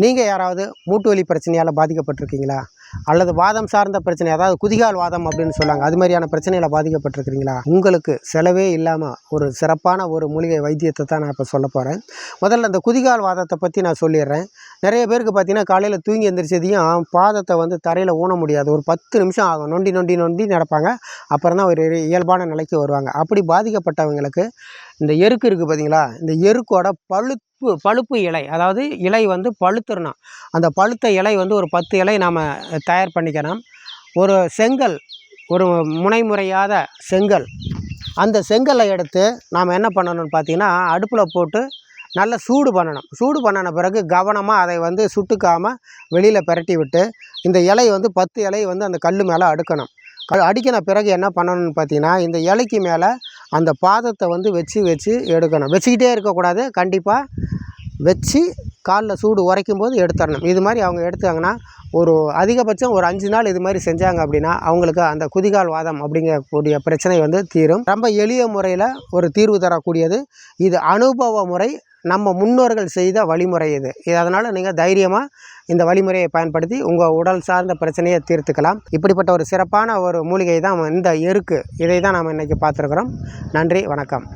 நீங்கள் யாராவது மூட்டு வலி பிரச்சனையால் பாதிக்கப்பட்டிருக்கீங்களா? அல்லது வாதம் சார்ந்த பிரச்சனை அதாவது குதிகால் வாதம் அப்படின்னு சொல்லுவாங்க அது மாதிரியான பிரச்சனையில் பாதிக்கப்பட்டிருக்கிறீங்களா? உங்களுக்கு செலவே இல்லாமல் ஒரு சிறப்பான ஒரு மூலிகை வைத்தியத்தை தான் நான் இப்போ சொல்ல போகிறேன் முதல்ல அந்த குதிகால் வாதத்தை பற்றி நான் சொல்லிடுறேன். நிறைய பேருக்கு பார்த்தீங்கன்னா காலையில் தூங்கி எந்திரிச்சதையும் பாதத்தை வந்து தரையில் ஊன முடியாது. ஒரு பத்து நிமிஷம் ஆகும். நொண்டி நொண்டி நொண்டி நடப்பாங்க. அப்புறம் தான் ஒரு இயல்பான நிலைக்கு வருவாங்க. அப்படி பாதிக்கப்பட்டவங்களுக்கு இந்த எருக்கு இருக்குது பார்த்தீங்களா இந்த எருக்கோட பழுப்பு பழுப்பு இலை. அதாவது இலை வந்து பழுத்துறணும் அந்த பழுத்த இலை வந்து ஒரு பத்து இலை நாம் தயார் பண்ணிக்கணும். ஒரு செங்கல் ஒரு முனைமுறையாத செங்கல். அந்த செங்கலை எடுத்து நாம் என்ன பண்ணணும்னு பார்த்தீங்கன்னா அடுப்பில் போட்டு நல்ல சூடு பண்ணணும். சூடு பண்ணின பிறகு கவனமாக அதை வந்து சுட்டுக்காமல் வெளியில் பிரட்டி விட்டு இந்த இலை வந்து பத்து இலை வந்து அந்த கல் மேலே அடுக்கணும். க அடிக்கின பிறகு என்ன பண்ணணும்னு பார்த்தீங்கன்னா இந்த இலைக்கு மேலே அந்த பாதத்தை வந்து வச்சு வச்சு எடுக்கணும். வச்சுக்கிட்டே இருக்கக்கூடாது. கண்டிப்பாக வச்சு காலில் சூடு உரைக்கும் போது எடுத்துடணும். இது மாதிரி அவங்க எடுத்தாங்கன்னா ஒரு அதிகபட்சம் ஒரு அஞ்சு நாள் இது மாதிரி செஞ்சாங்க அப்படின்னா அவங்களுக்கு அந்த குதிகால் வாதம் அப்படிங்கக்கூடிய பிரச்சனை வந்து தீரும். ரொம்ப எளிய முறையில் ஒரு தீர்வு தரக்கூடியது. இது அனுபவ முறை நம்ம முன்னோர்கள் செய்த வழிமுறை இது. அதனால் நீங்கள் தைரியமாக இந்த வழிமுறையை பயன்படுத்தி உங்கள் உடல் சார்ந்த பிரச்சனையை தீர்த்துக்கலாம். இப்படிப்பட்ட ஒரு சிறப்பான ஒரு மூலிகை தான் இந்த எருக்கு. இதை தான் நாம் இன்றைக்கி பார்த்துருக்குறோம். நன்றி வணக்கம்.